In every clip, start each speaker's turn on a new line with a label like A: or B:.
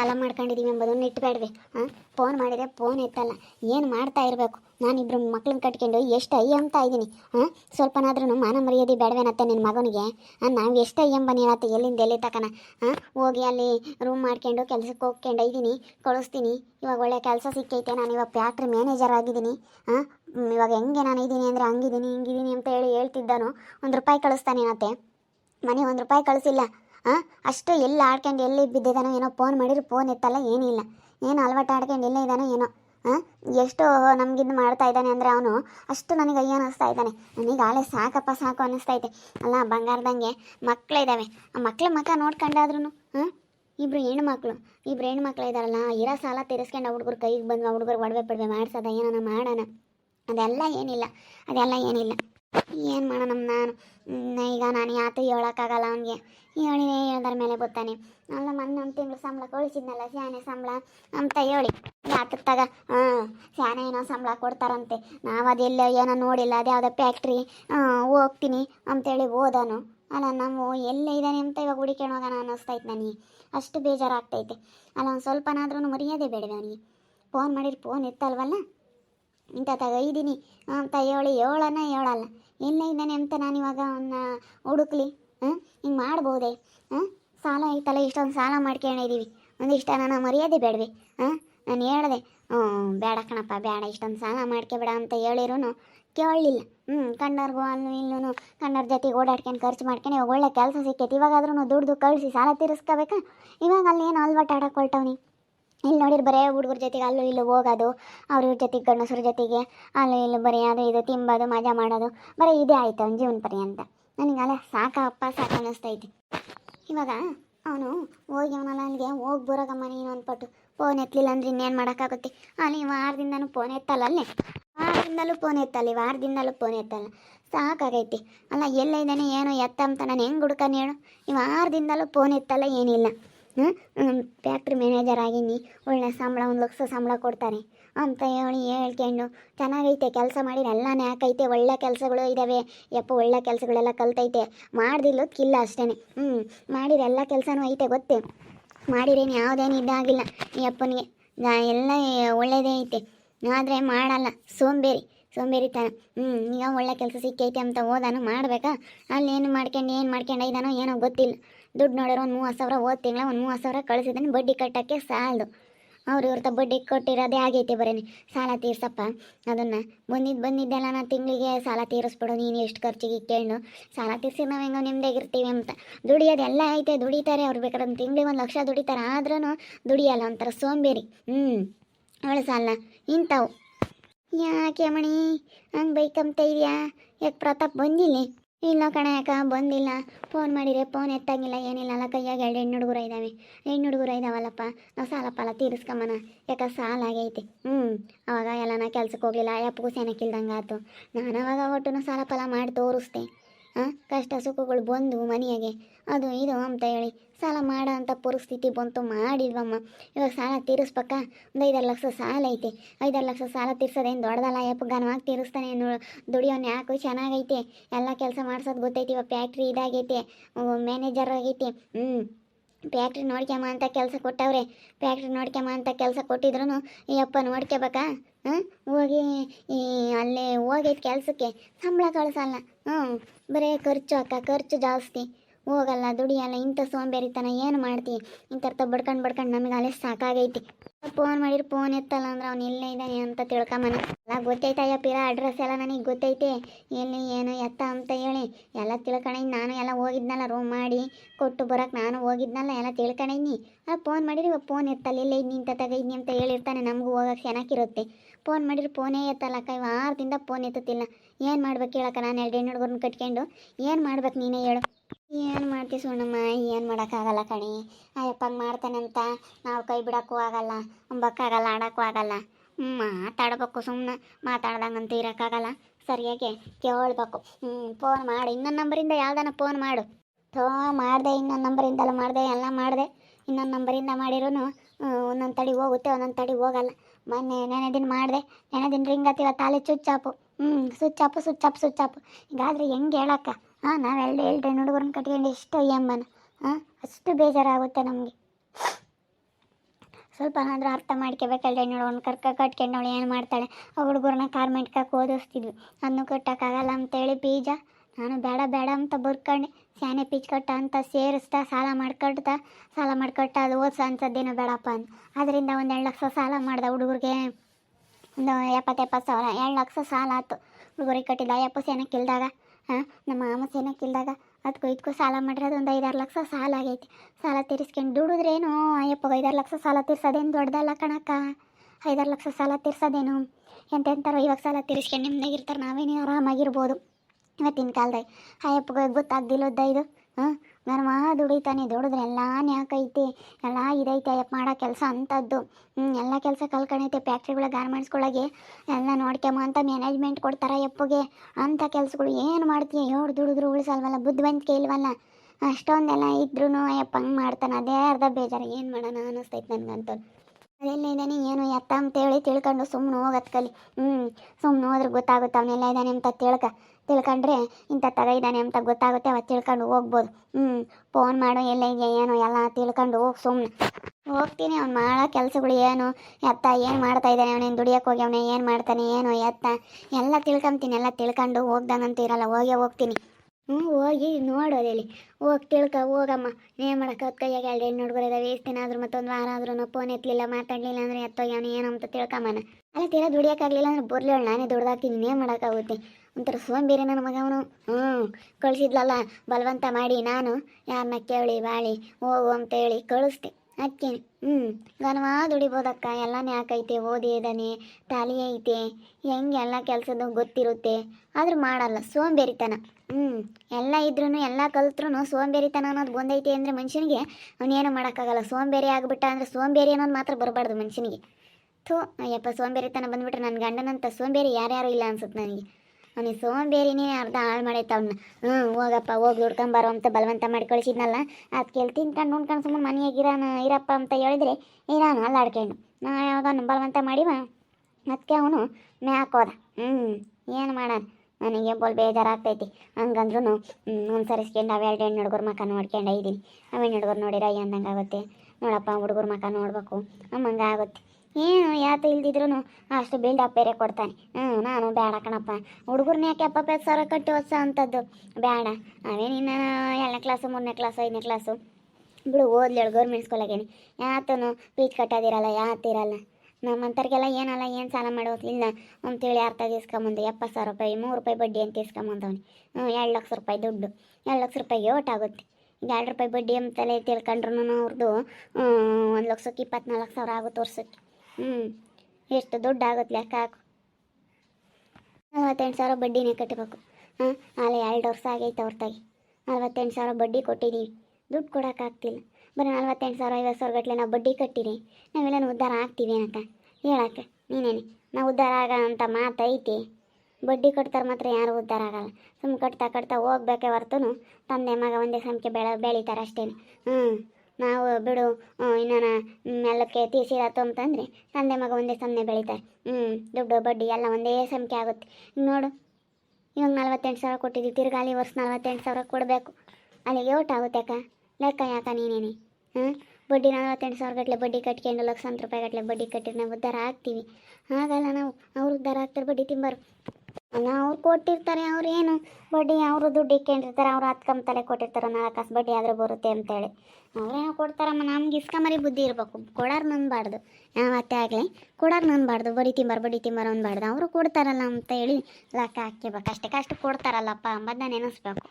A: ಸಾಲ ಮಾಡ್ಕೊಂಡಿದ್ದೀವಿ ಎಂಬುದನ್ನು ಇಟ್ಬೇಡ್ವಿ. ಹಾಂ ಫೋನ್ ಮಾಡಿದರೆ ಫೋನ್ ಎತ್ತಲ್ಲ. ಏನು ಮಾಡ್ತಾ ಇರಬೇಕು? ನಾನಿಬ್ಬರು ಮಕ್ಳನ್ನ ಕಟ್ಕೊಂಡು ಎಷ್ಟು ಅಯ್ಯಂತ ಇದ್ದೀನಿ. ಹಾಂ ಸ್ವಲ್ಪನಾದ್ರೂ ಮಾನ ಮರ್ಯಾದೆ ಬೇಡವೇನತ್ತೆ ನಿನ್ನ ಮಗನಿಗೆ? ಹಾಂ ನಾವು ಎಷ್ಟು ಅಯ್ಯಂಬ ನೀನತ್ತೆ ಎಲ್ಲಿಂದ ಎಲ್ಲಿ ತಕನ? ಹಾಂ ಹೋಗಿ ಅಲ್ಲಿ ರೂಮ್ ಮಾಡ್ಕೊಂಡು ಕೆಲ್ಸಕ್ಕೆ ಹೋಗ್ಕೊಂಡು ಇದ್ದೀನಿ ಕಳಿಸ್ತೀನಿ. ಇವಾಗ ಒಳ್ಳೆ ಕೆಲಸ ಸಿಕ್ಕೈತೆ, ನಾನು ಇವಾಗ ಫ್ಯಾಕ್ಟ್ರಿ ಮ್ಯಾನೇಜರ್ ಆಗಿದ್ದೀನಿ. ಹಾಂ ಇವಾಗ ಹೆಂಗೆ ನಾನು ಇದ್ದೀನಿ ಅಂದರೆ ಹಂಗಿದ್ದೀನಿ ಹಿಂಗಿದ್ದೀನಿ ಅಂತ ಹೇಳಿ ಹೇಳ್ತಿದ್ದಾನು, ಒಂದು ರೂಪಾಯಿ ಕಳಿಸ್ತಾನೇನತ್ತೆ? ಮನೆ ಒಂದು ರೂಪಾಯಿ ಕಳಿಸಿಲ್ಲ. ಹಾಂ ಅಷ್ಟು ಎಲ್ಲಿ ಆಡ್ಕೊಂಡು ಎಲ್ಲಿ ಬಿದ್ದಿದ್ದಾನೋ ಏನೋ ಫೋನ್ ಮಾಡಿದ್ರು ಫೋನ್ ಎತ್ತಲ್ಲ ಏನಿಲ್ಲ ಏನು ಅಲವಾಟು ಆಡ್ಕೊಂಡು ಎಲ್ಲೇ ಇದ್ದಾನೋ ಏನೋ. ಹಾಂ ಎಷ್ಟು ನಮಗಿಂದ ಮಾಡ್ತಾ ಇದ್ದಾನೆ ಅಂದರೆ ಅವನು ಅಷ್ಟು ನನಗೆ ಅಯ್ಯ ಅನ್ನಿಸ್ತಾ ಇದ್ದಾನೆ. ನನಗೆ ಆಳೆ ಸಾಕಪ್ಪ ಸಾಕು ಅನ್ನಿಸ್ತೈತೆ. ಅಲ್ಲ, ಬಂಗಾರದಂಗೆ ಮಕ್ಕಳಿದ್ದಾವೆ ಆ ಮಕ್ಳ ಮಕ್ಕ ನೋಡ್ಕೊಂಡಾದ್ರೂ ಹಾಂ ಮಕ್ಕಳು ಹೆಣ್ಮಕ್ಳು ಹೆಣ್ಣು ಹೆಣ್ಮಕ್ಳು ಇದ್ದಾರಲ್ಲ ಇರೋ ಸಾಲ ತೀರಿಸ್ಕೊಂಡು ಹುಡುಗರು ಕೈಗೆ ಬಂದು ಹುಡುಗರು ಒಡವೆ ಪಡವೆ ಮಾಡ್ಸೋದ ಏನೋ ಮಾಡೋಣ. ಅದೆಲ್ಲ ಏನಿಲ್ಲ ಅದೆಲ್ಲ ಏನಿಲ್ಲ. ಏನು ಮಾಡೋಣ ನಾನು? ಈಗ ನಾನು ಯಾತು ಹೇಳೋಕ್ಕಾಗಲ್ಲ ಅವನಿಗೆ. ಹೇಳಿ ಹೇಳ್ದಾರ ಮೇಲೆ ಗೊತ್ತಾನೆ ಅಲ್ಲ, ಮೊನ್ನೆ ಒಂದು ತಿಂಗಳು ಸಂಬಳ ಕಳಿಸಿದ್ನಲ್ಲ ಸ್ಯಾನೆ ಸಂಬಳ? ಅಂತ ಹೇಳಿ. ಯಾತತ್ತಾಗ ತಗ, ಹಾಂ ಸ್ಯಾನೆ ಏನೋ ಸಂಬಳ ಕೊಡ್ತಾರಂತೆ. ನಾವು ಅದೆಲ್ಲ ಏನೋ ನೋಡಿಲ್ಲ, ಅದು ಯಾವುದೋ ಫ್ಯಾಕ್ಟ್ರಿ ಹೋಗ್ತೀನಿ ಅಂತೇಳಿ ಹೋದನು. ಅಲ್ಲ ನಾವು ಎಲ್ಲೇ ಇದ್ದಾನೆ ಅಂತ ಇವಾಗ ಹುಡುಕೊಂಡು ಹೋಗೋಣ ಅನ್ನಿಸ್ತೈತೆ ನನಗೆ ಅಷ್ಟು ಬೇಜಾರಾಗ್ತೈತೆ ಅಲ್ಲ, ಒಂದು ಸ್ವಲ್ಪನಾದ್ರೂ ಮರ್ಯಾದೆ ಬೇಡವೆ ಅವನಿಗೆ ಫೋನ್ ಮಾಡಿದ್ರೆ ಫೋನ್ ಎತ್ತಲ್ವಲ್ಲ ಇಂಥ ತಗೈದೀನಿ ಅಂತ ಹೇಳಿ ಹೇಳನ ಹೇಳಲ್ಲ ಎಲ್ಲ ಇದ್ದಾನೆ ಅಂತ ನಾನು ಇವಾಗ ಅವನ್ನ ಹುಡುಕ್ಲಿ ಹಾಂ ಹಿಂಗೆ ಮಾಡ್ಬೋದೆ? ಹಾಂ ಸಾಲ ಐತಲ್ಲ, ಇಷ್ಟೊಂದು ಸಾಲ ಮಾಡ್ಕೊಂಡಿದ್ದೀವಿ ಒಂದಿಷ್ಟ ನಾನು ಮರ್ಯಾದೆ ಬೇಡವೆ ಹಾಂ ನಾನು ಹೇಳಿದೆ ಬೇಡ ಕಣಪ್ಪ, ಬೇಡ, ಇಷ್ಟೊಂದು ಸಾಲ ಮಾಡ್ಕೊಬೇಡ ಅಂತ ಹೇಳಿರೂ ಕೇಳಲಿಲ್ಲ. ಹ್ಞೂ ಕಣ್ಣರ್ಗೂ, ಅಲ್ಲೂ ಇಲ್ಲೂ ಕಣ್ಣರ ಜೊತೆಗೆ ಓಡಾಡ್ಕೊಂಡು ಖರ್ಚು ಮಾಡ್ಕೊಂಡು ಇವಾಗ ಒಳ್ಳೆ ಕೆಲಸ ಸಿಕ್ಕೈತೆ. ಇವಾಗಾದ್ರೂ ದುಡ್ದು ಕಳಿಸಿ ಸಾಲ ತೀರಿಸ್ಕೋಬೇಕಾ? ಇವಾಗ ಅಲ್ಲಿ ಏನು ಅಲ್ವಾಟ ಆಡಕ್ಕೆ ಹೊಲ್ಟವ್ನಿ ಇಲ್ಲಿ ನೋಡಿದ್ರೆ ಬರೇ ಹುಡುಗರ ಜೊತೆಗೆ ಅಲ್ಲೂ ಇಲ್ಲೂ ಹೋಗೋದು, ಅವ್ರ ಇವ್ರ ಜೊತೆಗೆ ಗಂಡಸರ ಜೊತೆಗೆ ಅಲ್ಲೂ ಇಲ್ಲೂ ಬರೀ ಅದು ಇದು ತಿಂಬೋದು, ಮಜಾ ಮಾಡೋದು. ಬರೀ ಇದೇ ಆಯ್ತು ಅವ್ನ ಜೀವನ ಪರ್ಯಂತ. ನನಗೆ ಅಲ್ಲ ಸಾಕಪ್ಪ, ಸಾಕು ಅನ್ನಿಸ್ತೈತಿ ಇವಾಗ ಅವನು ಹೋಗಿ ಅವನಲ್ಲ ಅಲ್ಲಿಗೆ ಹೋಗಿ ಬರೋಗಮ್ಮ ನೀನು ಅಂದ್ಬಿಟ್ಟು ಫೋನ್ ಎತ್ತಲಿಲ್ಲ ಅಂದ್ರೆ ಇನ್ನೇನು ಮಾಡೋಕ್ಕಾಗುತ್ತೆ? ಅಲ್ಲಿ ವಾರದಿಂದನೂ ಫೋನ್ ಎತ್ತಲ್ಲ ಅಲ್ಲಿ? ವಾರದಿಂದಲೂ ಫೋನ್ ಎತ್ತಲ್ಲ ವಾರದಿಂದಲೂ ಫೋನ್ ಎತ್ತಲ್ಲ. ಸಾಕಾಗೈತಿ. ಅಲ್ಲ ಎಲ್ಲ ಇದ್ದಾನೆ ಏನೋ ಎತ್ತ ಅಂತ ನಾನು ಹೆಂಗೆ ಹುಡ್ಕನ್ ಹೇಳು? ಈ ವಾರದಿಂದಲೂ ಫೋನ್ ಎತ್ತಲ್ಲ ಏನಿಲ್ಲ. ಫ್ಯಾಕ್ಟ್ರಿ ಮ್ಯಾನೇಜರ್ ಆಗೀನಿ ಒಳ್ಳೆ ಸಂಬಳ, ಒಂದು ಲಕ್ಷ ಸಂಬಳ ಕೊಡ್ತಾರೆ ಅಂತ ಹೇಳಿ ಹೇಳ್ಕೊಂಡು ಚೆನ್ನಾಗೈತೆ, ಕೆಲಸ ಮಾಡಿ ಎಲ್ಲನೇ ಹಾಕೈತೆ, ಒಳ್ಳೆ ಕೆಲಸಗಳು ಇದ್ದಾವೆ ಯಪ್ಪ, ಒಳ್ಳೆ ಕೆಲಸಗಳೆಲ್ಲ ಕಲ್ತೈತೆ. ಮಾಡ್ದಿಲ್ಲೋದಕ್ಕಿಲ್ಲ ಅಷ್ಟೇ ಹ್ಞೂ ಮಾಡಿರೋ ಎಲ್ಲ ಕೆಲಸನೂ ಐತೆ ಗೊತ್ತೇ. ಮಾಡಿರೇನು ಯಾವುದೇನು ಇದಾಗಿಲ್ಲ. ಈ ಅಪ್ಪನಿಗೆ ಎಲ್ಲ ಒಳ್ಳೆಯದೇ ಐತೆ. ಆದರೆ ಮಾಡಲ್ಲ. ಸೋಂಬೇರಿ ಸೋಂಬೇರಿತನ ಹ್ಞೂ ಈಗ ಒಳ್ಳೆ ಕೆಲಸ ಸಿಕ್ಕೈತೆ ಅಂತ ಹೋದಾನು ಮಾಡಬೇಕಾ? ಅಲ್ಲಿ ಏನು ಮಾಡ್ಕೊಂಡು ಏನು ಮಾಡ್ಕೊಂಡು, ಐದಾನೋ ಏನೋ ಗೊತ್ತಿಲ್ಲ. ದುಡ್ಡು ನೋಡೋರು ಒಂದು ಮೂವತ್ತು ಸಾವಿರ, ಹೋದ ತಿಂಗಳ ಒಂದು ಮೂವತ್ತು ಸಾವಿರ ಕಳಿಸಿದ್ದಾನೆ, ಬಡ್ಡಿ ಕಟ್ಟೋಕ್ಕೆ ಸಾಲದು. ಅವ್ರು ಇವ್ರ ಬಡ್ಡಿ ಕೊಟ್ಟಿರೋದೇ ಆಗೈತೆ ಬರೇನೆ. ಸಾಲ ತೀರ್ಸಪ್ಪ. ಅದನ್ನು ಬಂದಿದ್ದು ಬಂದಿದ್ದೆಲ್ಲ ನಾನು ತಿಂಗಳಿಗೆ ಸಾಲ ತೀರಿಸ್ಬಿಡು, ನೀನು ಎಷ್ಟು ಖರ್ಚಿಗೆ ಕೇಳು ಸಾಲ ತೀರ್ಸಿ ನಾವು ಹೆಂಗೋ ನಿಮ್ದಾಗಿರ್ತೀವಿ ಅಂತ. ದುಡಿಯೋದೆಲ್ಲ ಐತೆ, ದುಡಿತಾರೆ ಅವ್ರು ಬೇಕಾದ್ರೆ ಒಂದು ತಿಂಗಳಿಗೆ ಒಂದು ಲಕ್ಷ ದುಡಿತಾರೆ ಆದ್ರೂ ದುಡಿಯಲ್ಲ ಒಂಥರ ಸೋಂಬೇರಿ. ಹ್ಞೂ ಅವಳು ಸಾಲ ಇಂಥವು. ಯಾಕೆ ಮಣಿ ಹಂಗೆ ಬೈಕಂತ ಇದೆಯಾ? ಯಾಕೆ ಪ್ರತಾಪ್ ಬಂದಿಲ್ಲ? ಇಲ್ಲ ಕಣ ಯಾಕ ಬಂದಿಲ್ಲ. ಫೋನ್ ಮಾಡಿದ್ರೆ ಫೋನ್ ಎತ್ತಂಗಿಲ್ಲ, ಏನಿಲ್ಲ. ಅಲ್ಲ ಕೈಯಾಗ ಎರಡು ಹೆಣ್ಣು ಹುಡುಗರು ಇದ್ದಾವೆ ಹೆಣ್ಣು ಹುಡುಗರು ಇದಾವಲ್ಲಪ್ಪ. ನಾವು ಸಾಲ ಪಾಲ ತೀರಿಸ್ಕೊಂಬನ ಯಾಕೆ, ಸಾಲ ಆಗೈತೆ. ಹ್ಞೂ ಅವಾಗ ಎಲ್ಲ ನಾ ಕೆಲ್ಸಕ್ಕೆ ಹೋಗಲಿಲ್ಲ. ಯಪ್ಪಗೂ ಸೆನಕ್ಕಿಲ್ದಂಗೆ ಆಯ್ತು ನಾನು ಅವಾಗ ಒಟ್ಟು ಸಾಲ ಪಾಲ ಮಾಡಿ ತೋರಿಸ್ದೆ. ಕಷ್ಟ ಸುಖಗಳು ಬಂದು ಮನೆಯಾಗೆ. ಅದು ಇದು ಅಂತ ಹೇಳಿ. ಸಾಲ ಮಾಡೋ ಅಂಥ ಪರಿಸ್ಥಿತಿ ಬಂತು ಮಾಡಿದ್ವಮ್ಮ ಇವಾಗ ಸಾಲ ತೀರಿಸ್ಬೇಕಾ? ಒಂದು ಐದಾರು ಲಕ್ಷ ಸಾಲ ಐತೆ. ಐದಾರು ಲಕ್ಷ ಸಾಲ ತೀರ್ಸೋದೇನು ದೊಡ್ಡದಲ್ಲ? ಯಪ್ಪ, ಘನವಾಗಿ ತೀರಿಸ್ತಾನೆ ದುಡಿಯೋನು ಯಾಕೋ ಚೆನ್ನಾಗೈತೆ. ಎಲ್ಲ ಕೆಲಸ ಮಾಡ್ಸೋದು ಗೊತ್ತೈತಿ. ಇವಾಗ ಫ್ಯಾಕ್ಟ್ರಿ ಇದಾಗೈತೆ. ಮ್ಯಾನೇಜರ್ ಆಗೈತಿ. ಹ್ಞೂ ಫ್ಯಾಕ್ಟ್ರಿ ನೋಡ್ಕ್ಯಮ್ಮ ಅಂತ ಕೆಲಸ ಕೊಟ್ಟವ್ರೆ. ಫ್ಯಾಕ್ಟ್ರಿ ನೋಡ್ಕ್ಯಮ್ಮ ಅಂತ ಕೆಲಸ ಕೊಟ್ಟಿದ್ರು ಅಪ್ಪ ನೋಡ್ಕೋಬೇಕಾ ಹಾಂ? ಹೋಗಿ, ಈ ಅಲ್ಲೇ ಹೋಗೈತೆ ಕೆಲಸಕ್ಕೆ. ಸಂಬಳ ಕಳಿಸಲ್ಲ. ಹ್ಞೂ ಬರೀ ಖರ್ಚು ಅಕ್ಕ, ಖರ್ಚು ಜಾಸ್ತಿ. ಹೋಗಲ್ಲ, ದುಡಿಯಲ್ಲ, ಇಂಥ ಸೋಂಬೇರಿತನ ಏನು ಮಾಡ್ತಿ? ಇಂಥರ್ಥ ಬಡ್ಕೊಂಡು ಬಡ್ಕೊಂಡು ನಮಗೆ ಅಲ್ಲೇ ಸಾಕಾಗೈತಿ. ಫೋನ್ ಮಾಡಿದ್ರೆ ಫೋನ್ ಎತ್ತಲ್ಲ ಅಂದ್ರೆ ಅವ್ನು ಎಲ್ಲೇ ಇದ್ದಾನೆ ಅಂತ ತಿಳ್ಕೊಂಬನ. ಎಲ್ಲ ಗೊತ್ತೈತಯ್ಯ ಪಿರ ಅಡ್ರೆಸ್ ಎಲ್ಲ ನನಗೆ ಗೊತ್ತೈತೆ. ಎಲ್ಲಿ, ಏನು, ಎತ್ತ ಅಂತ ಹೇಳಿ. ಎಲ್ಲ ತಿಳ್ಕೊಂಡಿ ನಾನು ಎಲ್ಲ ಹೋಗಿದ್ನಲ್ಲ ರೂಮ್ ಮಾಡಿ ಕೊಟ್ಟು ಬರೋಕೆ ನಾನು ಹೋಗಿದ್ನಲ್ಲ, ಎಲ್ಲ ತಿಳ್ಕೊಂಡಿನಿ ಆ ಫೋನ್ ಮಾಡಿದ್ರೆ ಇವಾಗ ಫೋನ್ ಎತ್ತಲ್ಲ ಇಲ್ಲೇ ಇದ್ನಿ ಇಂಥ ತಗೈದ್ನಿ ಅಂತ ಹೇಳಿರ್ತಾನೆ, ನಮಗೂ ಹೋಗೋಕೆ ಚೆನ್ನಾಗಿರುತ್ತೆ ಫೋನ್ ಮಾಡಿದ್ರೆ ಫೋನೇ ಎತ್ತಲ್ಲಕ್ಕ ಇವ ಆರದಿಂದ ಫೋನ್ ಎತ್ತುತ್ತಿಲ್ಲ ಏನು ಮಾಡ್ಬೇಕು ಹೇಳಕ್ಕ, ನಾನು ಎರಡು ಹೆಣ್ಣು ಹುಡುಗರನ್ನ ಕಟ್ಕೊಂಡು? ಏನು ಮಾಡ್ಬೇಕು ನೀನೇ ಹೇಳು. ಏನು ಮಾಡ್ತಿ ಸುಣ್ಣಮ್ಮ ಏನು ಮಾಡೋಕ್ಕಾಗಲ್ಲ ಕಣಿ. ಅಯ್ಯಪ್ಪಂಗೆ ಮಾಡ್ತಾನಂತ ನಾವು ಕೈ ಬಿಡೋಕ್ಕೂ ಆಗಲ್ಲ ಅಂಬಕ್ಕಾಗಲ್ಲ ಆಡೋಕ್ಕೂ ಆಗಲ್ಲ. ಮಾತಾಡ್ಬೇಕು ಸುಮ್ಮನೆ ಮಾತಾಡ್ದಂಗಂತೂ ಇರೋಕ್ಕಾಗಲ್ಲ ಸರಿಯಾಗಿ ಕೇಳಬೇಕು. ಹ್ಞೂ ಫೋನ್ ಮಾಡು. ಇನ್ನೊಂದು ನಂಬರಿಂದ ಯಾವ್ದಾನ ಫೋನ್ ಮಾಡು. ಥೋ, ಮಾಡಿದೆ. ಇನ್ನೊಂದು ನಂಬರಿಂದಲ್ಲ ಮಾಡಿದೆ. ಎಲ್ಲ ಮಾಡಿದೆ. ಇನ್ನೊಂದು ನಂಬರಿಂದ ಮಾಡಿರೂ ಒಂದೊಂದು ತಡಿ ಹೋಗುತ್ತೆ, ಒಂದೊಂದು ತಡಿ ಹೋಗಲ್ಲ. ಮೊನ್ನೆ ನೆನೆ ದಿನ ಮಾಡಿದೆ. ನೆನೆ ದಿನ ರಿಂಗ್ ಹತ್ತಿರ ತಾಲೆ ಚುಚ್ಚಾಪು ಹ್ಞೂ ಸ್ವಿಚ್ ಸುಚ್ಚಾಪು ಸ್ವಿಚ್ ಆಪ್ ಸ್ವಿಚ್ ಹೀಗಾದ್ರೆ ಹೆಂಗೆ ಹೇಳಕ್ಕ? ಹಾಂ, ನಾವು ಎರಡು ಹೇಳ್ರಿ ಹುಡುಗರನ್ನ ಕಟ್ಕೊಂಡು ಎಷ್ಟು ಅಯ್ಯಮ್ಮನ, ಹಾಂ, ಅಷ್ಟು ಬೇಜಾರಾಗುತ್ತೆ ನಮಗೆ. ಸ್ವಲ್ಪ ಅಂದ್ರೆ ಅರ್ಥ ಮಾಡ್ಕೋಬೇಕಲ್ರಿ ಒಂದು ಕರ್ಕ ಕಟ್ಕೊಂಡು ಅವಳು ಏನು ಮಾಡ್ತಾಳೆ? ಆ ಹುಡುಗರನ್ನ ಕಾರ್ಮೆಂಟ್ಕಕ್ಕೆ ಓದಿಸ್ತಿದ್ವಿ. ಅದನ್ನು ಕಟ್ಟೋಕ್ಕಾಗಲ್ಲ ಅಂತೇಳಿ ಬೀಜ, ನಾನು ಬೇಡ ಬೇಡ ಅಂತ ಬರ್ಕೊಂಡು. ಸ್ಯಾನೆ ಪೀಚ್ ಕಟ್ಟ ಅಂತ ಸೇರಿಸ್ತಾ ಸಾಲ ಮಾಡ್ಕೊಡ್ತಾ, ಸಾಲ ಮಾಡ್ಕೊಟ್ಟ ಅದು ಓದ್ಸ ಅನ್ಸೋದೇನೋ ಬೇಡಪ್ಪ ಅಂತ ಅದರಿಂದ ಒಂದು ಎರಡು ಲಕ್ಷ ಸಾಲ ಮಾಡ್ದೆ ಹುಡುಗರಿಗೆ. ಒಂದು ಎಪ್ಪತ್ತೆಪ್ಪತ್ತು ಎಪ್ಪತ್ತು ಸಾವಿರ, ಎರಡು ಲಕ್ಷ ಸಾಲ ಆಯ್ತು ಹುಡುಗರಿಗೆ ಕಟ್ಟಿದ್ದ ಎಪ್ಪತ್ತು ಏನಕ್ಕೆ ಇಲ್ದಾಗ ಹಾಂ, ನಮ್ಮ ಮಾಮ ಸೇನಕ್ಕೆ ಇಲ್ದಾಗ ಅದಕ್ಕೂ ಇದಕ್ಕೂ ಸಾಲ ಮಾಡಿರೋದು ಒಂದು ಐದಾರು ಲಕ್ಷ ಸಾಲ ಆಗೈತಿ. ಸಾಲ ತೀರಿಸ್ಕೊಂಡು ದುಡಿದ್ರೇನು? ಅಯ್ಯಪ್ಪ ಐದಾರು ಲಕ್ಷ ಸಾಲ ತೀರ್ಸೋದೇನು ದೊಡ್ಡದಲ್ಲ ಕಣಕ್ಕ. ಐದಾರು ಲಕ್ಷ ಸಾಲ ತೀರ್ಸೋದೇನು? ಎಂತೆಂತಾರ ಇವಾಗ ಸಾಲ ತೀರಿಸ್ಕೊಂಡು ನಿಮ್ಮನೆಗಿರ್ತಾರೆ ನಾವೇನೇ ಆರಾಮಾಗಿರ್ಬೋದು. ಇವತ್ತಿನ ಕಾಲದಾಗ. ಅಯ್ಯಪ್ಪಗೆ ಗೊತ್ತಾಗ್ದಿಲ್ಲದ ಇದು? ಹಾಂ? ನನ್ನ ಮಹಾ ದುಡಿತಾನೆ, ದುಡಿದ್ರೆ ಎಲ್ಲ ನ್ಯಾಕೈತಿ ಎಲ್ಲ ಇದೈತೆ ಅಯ್ಯಪ್ಪ ಮಾಡೋ ಕೆಲಸ ಅಂಥದ್ದು ಎಲ್ಲ ಕೆಲಸ ಕಲ್ಕೊಂಡೈತೆ ಫ್ಯಾಕ್ಟ್ರಿಗಳ ಗಾರ್ಮೆಂಟ್ಸ್ಗಳಿಗೆ ಎಲ್ಲ ನೋಡ್ಕೊಂಬ ಅಂತ ಮ್ಯಾನೇಜ್ಮೆಂಟ್ ಕೊಡ್ತಾರೆ ಅಪ್ಪಗೆ ಅಂಥ ಕೆಲಸಗಳು ಏನು ಮಾಡ್ತೀಯ? ಏಳು ದುಡಿದ್ರು ಉಳಿಸಲ್ವಲ್ಲ ಬುದ್ಧಿವಂತಿಕೆ ಇಲ್ವಲ್ಲ ಅಷ್ಟೊಂದೆಲ್ಲ ಇದ್ರೂ ಅಯ್ಯಪ್ಪ ಹಂಗೆ ಮಾಡ್ತಾನೆ, ಅದೇ ಅರ್ಧ ಬೇಜಾರು. ಏನು ಮಾಡೋಣ ಅನ್ನಿಸ್ತೈತೆ ನನಗಂತೂ. ಅದೆಲ್ಲ ಇದ್ದಾನೆ, ಏನು, ಎತ್ತ ಅಂತೇಳಿ ತಿಳ್ಕೊಂಡು ಸುಮ್ಮನೆ ಹೋಗತ್ ಕಲಿ. ಹ್ಞೂ ಸುಮ್ಮನೆ ಹೋದ್ರೆ ಗೊತ್ತಾಗುತ್ತೆ ಅವನೆಲ್ಲ ಇದ್ದಾನೆ ಅಂತ ತಿಳ್ಕ. ತಿಳ್ಕೊಂಡ್ರೆ ಇಂಥ ತಗ ಇದ್ದಾನೆ ಅಂತ ಗೊತ್ತಾಗುತ್ತೆ ಅವ ತಿಳ್ಕೊಂಡು ಹೋಗ್ಬೋದು. ಹ್ಞೂ ಫೋನ್ ಮಾಡು, ಎಲ್ಲ ಇದೆಯಾ, ಏನು, ಎಲ್ಲ ತಿಳ್ಕೊಂಡು ಹೋಗಿ ಸುಮ್ಮನೆ ಹೋಗ್ತೀನಿ, ಅವ್ನು ಮಾಡೋ ಕೆಲಸಗಳು ಏನು, ಎತ್ತ, ಏನು ಮಾಡ್ತಾ ಇದ್ದಾನೆ ಅವನೇನು ದುಡಿಯಕ್ಕೆ ಹೋಗಿ ಅವನೇ, ಏನು ಮಾಡ್ತಾನೆ, ಏನು, ಎತ್ತ. ಎಲ್ಲ ತಿಳ್ಕೊಂತೀನಿ ಎಲ್ಲ ತಿಳ್ಕೊಂಡು ಹೋಗ್ದಾನಂತ ಇರಲ್ಲ, ಹೋಗೇ ಹೋಗ್ತೀನಿ. ಹ್ಞೂ ಹೋಗಿ ನೋಡೋದೇಳಿ ಹೋಗಿ ತಿಳ್ಕ ಹೋಗಮ್ಮ. ಏನು ಮಾಡಕ್ಕೆ ಕೈಯಾಗ ಎರಡು ಹೆಣ್ಣು ಹುಡುಗರು ಇದಾವೆ. ಎಷ್ಟು ದಿನ ಆದರೂ ಮತ್ತೊಂದು ವಾರ ಆದ್ರೂ ಫೋನ್ ಎತ್ತಲಿಲ್ಲ ಮಾತಾಡಲಿಲ್ಲ ಅಂದರೆ ಏನು ಅಂತ ತಿಳ್ಕಮ್ಮನ. ಅಲ್ಲ, ತೀರಾ ದುಡಿಯೋಕ್ಕಾಗಲಿಲ್ಲ ಅಂದ್ರೆ ಬರ್ಲಿ ಹೇಳಿ ನಾನೇ ದುಡ್ದಾಕ್ತೀನಿ ಏನು ಮಾಡೋಕ್ಕಾಗುತ್ತೆ ಒಂಥರ ಸೋಂಬೇರಿ ನನ್ನ ಮಗ ಅವನು. ಹ್ಞೂ ಕಳಿಸಿದ್ಲಲ್ಲ, ಬಲವಂತ ಮಾಡಿ ನಾನು ಯಾರನ್ನ ಕೇಳಿ, ಬಾಳಿ, ಹೋಗು ಅಂತೇಳಿ ಕಳಿಸ್ದೆ. ಅದಕ್ಕೆ ಹ್ಞೂ ಘನವಾ ದುಡಿಬೋದಕ್ಕ. ಎಲ್ಲನೇ ನ್ಯಾಕೈತೆ ಓದಿ ಇದ್ದಾನೆ ತಾಲಿ ಐತೆ ಹೆಂಗೆ ಎಲ್ಲ ಕೆಲಸದ ಗೊತ್ತಿರುತ್ತೆ. ಆದರೂ ಮಾಡಲ್ಲ ಸೋಂಬೇರಿತನ. ಹ್ಞೂ ಎಲ್ಲ ಇದ್ರೂ ಎಲ್ಲ ಕಲ್ತ್ರೂ ಸೋಂಬೇರಿತನ ಅನ್ನೋದು ಬಂದೈತೆ ಅಂದರೆ ಮನುಷ್ಯನಿಗೆ ಅವನೇನು ಮಾಡೋಕ್ಕಾಗಲ್ಲ. ಸೋಂಬೇರಿ ಆಗಿಬಿಟ್ಟ ಅಂದರೆ ಸೋಂಬೇರಿ ಅನ್ನೋದು ಮಾತ್ರ ಬರಬಾರ್ದು ಮನುಷ್ಯನಿಗೆ. ಥೂ ಅಯ್ಯಪ್ಪ ಸೋಂಬೇರಿತನ ಬಂದುಬಿಟ್ರೆ ನನ್ನ ಗಂಡನಂತ ಸೋಂಬೇರಿ ಯಾರ್ಯಾರು ಇಲ್ಲ ಅನ್ಸುತ್ತೆ ನನಗೆ. ಅವನಿಗೆ ಸೋಂಬೇರಿನೇ ಅರ್ಧ ಹಾಳು ಮಾಡೈತೆ ಅವನ್ನ ಹ್ಞೂ ಹೋಗಪ್ಪ, ಹೋಗಿ ದುಡ್ಕೊಂಬಾರೋ ಅಂತ ಬಲವಂತ ಮಾಡಿ ಕಳಿಸಿದ್ನಲ್ಲ ಅದು ಎಲ್ಲಿ ತಿನ್ಕೊಂಡು ನೋಡ್ಕೊಂಡು ಸುಮ್ಮನೆ ಮನೆಯಾಗ ಇರಾನ, ಇರಪ್ಪ ಅಂತ ಹೇಳಿದ್ರೆ ಇರಾನ ಅಲ್ಲಾಡ್ಕೊಂಡು. ನಾ ಯಾವಾಗ ಬಲವಂತ ಮಾಡಿವ? ಅದಕ್ಕೆ ಅವನು ಮ್ಯಾಕೋದ ಹ್ಞೂ ಏನು ಮಾಡೋಣ ನನಗೆ ಬೋಲ್ ಬೇಜಾರಾಗ್ತೈತಿ. ಹಂಗಂದ್ರೂ ಒಂದು ಸರಿಸ್ಕೊಂಡು ಅವೆ ಎರಡು ಹೆಣ್ಣು ಹುಡುಗರು ಮಕ್ಕ ನೋಡ್ಕೊಂಡು ಇದ್ದೀನಿ ಅವೆಣ್ಣು ಹುಡುಗರು ನೋಡಿರ ಏನಂಗೆ ಆಗುತ್ತೆ ನೋಡಪ್ಪ, ಹುಡುಗರು ಮಕ್ಕ ನೋಡ್ಬೇಕು. ಆಗುತ್ತೆ ಏನು ಯಾತ ಇಲ್ದಿದ್ರು ಅಷ್ಟು ಬಿಲ್ಡ್ ಬೇರೆ ಕೊಡ್ತಾನೆ. ಹ್ಞೂ ನಾನು ಬೇಡ ಕಣಪ್ಪ. ಹುಡುಗರ್ನ ಯಾಕೆ ಅಪ್ಪ ಸಾವಿರ ಕಟ್ಟಿ ಹೊಸ ಅಂಥದ್ದು ಬೇಡ ಅವೇನಿನ್ನ ಎರಡನೇ ಕ್ಲಾಸು ಮೂರನೇ ಕ್ಲಾಸು ಐದನೇ ಕ್ಲಾಸು ಬಿಡು ಓದ್ಲೇಳು ಗೌರ್ಮೆಂಟ್ ಸ್ಕೂಲಾಗೇನೆ ಯಾತನು ಫೀಸ್ ಕಟ್ಟೋದಿರಲ್ಲ ಯಾತಿರಲ್ಲ ನಮ್ಮಂಥವ್ರಿಗೆಲ್ಲ ಏನಲ್ಲ, ಏನು ಸಾಲ ಮಾಡೋದಿಲ್ಲ ಅಂತೇಳಿ ಅರ್ಥ ಇಸ್ಕೊಂಬಂದು ಎಪ್ಪತ್ತು ಸಾವಿರ ರೂಪಾಯಿ, ಮೂರು ರೂಪಾಯಿ ಬಡ್ಡಿ ಅಂತ ಇಸ್ಕೊಂಬಂದವನಿ ಹ್ಞೂ ಎರಡು ಲಕ್ಷ ರೂಪಾಯಿ ದುಡ್ಡು. ಎರಡು ಲಕ್ಷ ರೂಪಾಯಿಗೆ ಒಟ್ಟಾಗುತ್ತೆ ಈಗ ಎರಡು ರೂಪಾಯಿ ಬಡ್ಡಿ ಅಂತಲೇ ತಿಳ್ಕೊಂಡ್ರು ಅವ್ರದ್ದು ಒಂದು ಲಕ್ಷಕ್ಕೆ ಇಪ್ಪತ್ನಾಲ್ಕು ಸಾವಿರ ಆಗುತ್ತೆ ವರ್ಷಕ್ಕೆ. ಹ್ಞೂ ಎಷ್ಟು ದುಡ್ಡು ಆಗುತ್ತೆ ಲೆಕ್ಕ ಹಾಕು. ನಲ್ವತ್ತೆಂಟು ಸಾವಿರ ಬಡ್ಡಿನೇ ಕಟ್ಟಬೇಕು ಹಾಂ ಅಲ್ಲಿ ಎರಡು ವರ್ಷ ಆಗೈತೆ ಹೊರ್ತಾಗಿ ನಲ್ವತ್ತೆಂಟು ಸಾವಿರ ಬಡ್ಡಿ ಕೊಟ್ಟಿದ್ದೀವಿ ದುಡ್ಡು ಕೊಡೋಕ್ಕಾಗ್ತಿಲ್ಲ ಬರೀ ನಲ್ವತ್ತೆಂಟು ಸಾವಿರ, ಐವತ್ತು ಸಾವಿರ ಗಟ್ಟಲೆ ನಾವು ಬಡ್ಡಿ ಕಟ್ಟಿರಿ ನಾವೆಲ್ಲ ಉದ್ಧಾರ ಆಗ್ತೀವಿ ಏನಕ್ಕ? ಹೇಳಕ್ಕ? ನೀನೇನೆ? ನಾವು ಉದ್ಧಾರ ಆಗ ಅಂತ ಮಾತೈತಿ ಬಡ್ಡಿ ಕಟ್ತಾರೆ ಮಾತ್ರ ಯಾರು ಉದ್ಧಾರ ಆಗಲ್ಲ. ಸುಮ್ಮನೆ ಕಟ್ತಾ ಕಟ್ತಾ ಹೋಗ್ಬೇಕೆ ಹೊರ್ತನು ತಂದೆ ಮಗ ಒಂದೇ ಸಂಖ್ಯೆ ಬೆಳೆ, ಬೆಳಿತಾರೆ ಅಷ್ಟೇ ಹ್ಞೂ ನಾವು ಬಿಡು ಇನ್ನೂ ಮೆಲ್ಲಕ್ಕೆ ತೀಸಿರತ್ತು ಅಂತಂದರೆ ತಂದೆ ಮಗ ಒಂದೇ ಸೊನ್ನೆ ಬೆಳೀತಾರೆ ಹ್ಞೂ ದುಡ್ಡು, ಬಡ್ಡಿ ಎಲ್ಲ ಒಂದೇ ಸಂಖ್ಯೆ ಆಗುತ್ತೆ. ನೋಡು, ಇವಾಗ ನಲ್ವತ್ತೆಂಟು ಸಾವಿರ ಕೊಟ್ಟಿದ್ದೀವಿ ತಿರ್ಗಾಲಿ ವರ್ಷ ನಲ್ವತ್ತೆಂಟು ಸಾವಿರ ಕೊಡಬೇಕು. ಅಲ್ಲಿಗೆ ಆಗುತ್ತೆ ಅಕ್ಕ. ಲೆಕ್ಕ ಯಾಕ ನೀನೇನೆ? ಹ್ಞೂ ಬಡ್ಡಿ ನಲ್ವತ್ತೆಂಟು ಸಾವಿರ ಗಟ್ಟಲೆ ಬಡ್ಡಿ ಕಟ್ಕೊಂಡು ಲಕ್ಷಾಂತರ ರೂಪಾಯಿ ಗಟ್ಟಲೆ ಬಡ್ಡಿ ಕಟ್ಟಿದ್ರೆ ನಾವು ಉದ್ಧಾರ ಆಗ್ತೀವಿ. ಹಾಗಲ್ಲ ನಾವು, ಅವ್ರು ದರ ಆಗ್ತಾರೆ, ಬಡ್ಡಿ ತಿಂಬಾರು. ಅವ್ರು ಕೊಟ್ಟಿರ್ತಾರೆ, ಅವ್ರು ಏನು? ಬಡ್ಡಿ ಅವರು ದುಡ್ಡು ಇಕ್ಕೊಂಡಿರ್ತಾರೆ, ಅವ್ರು ಹತ್ಕೊಂಬತಲೆ ಕೊಟ್ಟಿರ್ತಾರೆ, ನಾಲ್ಕು ಕಾಸು ಬಡ್ಡಿ ಆದರೂ ಬರುತ್ತೆ ಅಂತೇಳಿ. ಅವ್ರೇನೋ ಕೊಡ್ತಾರಮ್ಮ, ನಮ್ಗೆ ಇಸ್ಕಮರಿ ಬುದ್ಧಿ ಇರಬೇಕು. ಕೊಡಾರ್ ನಾವು ಅತ್ತೆ ಆಗಲಿ, ಕೊಡಾರ್ ನಂಬಾರ್ದು. ಬಡಿ ತಿಂಬಾರು ಬಡಿ ತಿಂಬಾರು ಅನ್ಬಾರ್ದು. ಅವರು ಕೊಡ್ತಾರಲ್ಲ ಅಂತ ಹೇಳಿ ಲೆಕ್ಕ ಹಾಕ್ಯಬೇಕು. ಅಷ್ಟೇ ಕಷ್ಟ ಕೊಡ್ತಾರಲ್ಲಪ್ಪ ಅಂಬದನ್ನ ನೆನೆಸ್ಬೇಕು.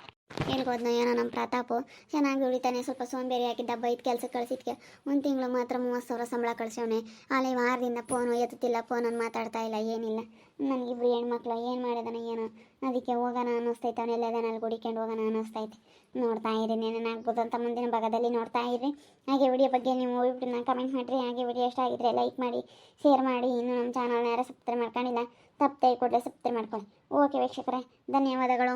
A: ಹೇಳ್ಬೋದ್ನ ಏನೋ ನಮ್ಮ ಪ್ರತಾಪು. ಚೆನ್ನಾಗಿ ಉಳಿತಾನೆ. ಸ್ವಲ್ಪ ಸೋಂಬೇರಿ ಹಾಕಿದ್ದ ಬೈದು ಕೆಲಸ ಕಳ್ಸಿದ್ಕೆ. ಒಂದು ತಿಂಗಳು ಮಾತ್ರ ಮೂವತ್ತು ಸಾವಿರ ಸಂಬಳ ಕಳಿಸೋಣೆ ಅಲ್ಲಿ ವಾರದಿಂದ ಫೋನು ಎತ್ತುತ್ತಿಲ್ಲ ಫೋನನ್ನು ಮಾತಾಡ್ತಾ ಇಲ್ಲ, ಏನಿಲ್ಲ. ನನಗಿಬ್ರು ಹೆಣ್ಮಕ್ಳು, ಏನು ಮಾಡಿದಾನೆ, ಏನೋ. ಅದಕ್ಕೆ ಹೋಗೋಣ ಅನ್ನಿಸ್ತೈತೆ ಅವನೆಲ್ಲ ಅಲ್ಲಿ ಹುಡಿಕೊಂಡು ಹೋಗೋಣ ಅನ್ನಿಸ್ತೈತೆ. ನೋಡ್ತಾ ಇರಿ ಏನೇನಾಗ್ಬೋದು ಅಂತ ಮುಂದಿನ ಭಾಗದಲ್ಲಿ ನೋಡ್ತಾ ಇರಿ ಹಾಗೆ ವಿಡಿಯೋ ಬಗ್ಗೆ ನೀವು ವಿಡಿಯೋನ ಕಮೆಂಟ್ ಮಾಡಿರಿ. ಹಾಗೆ ವಿಡಿಯೋ ಇಷ್ಟ ಆಗಿದ್ರೆ ಲೈಕ್ ಮಾಡಿ ಶೇರ್ ಮಾಡಿ. ಇನ್ನು ನಮ್ಮ ಚಾನಲ್ನ ಯಾರು ಸಬ್ಸ್ಕ್ರೈಬ್ ಮಾಡ್ಕೊಂಡಿಲ್ಲ, ತಪ್ಪದೆ ಕೊಟ್ಟರೆ ಸಬ್ಸ್ಕ್ರೈಬ್ ಮಾಡ್ಕೊಳ್ಳಿ. ಓಕೆ ವೀಕ್ಷಕರೇ, ಧನ್ಯವಾದಗಳು.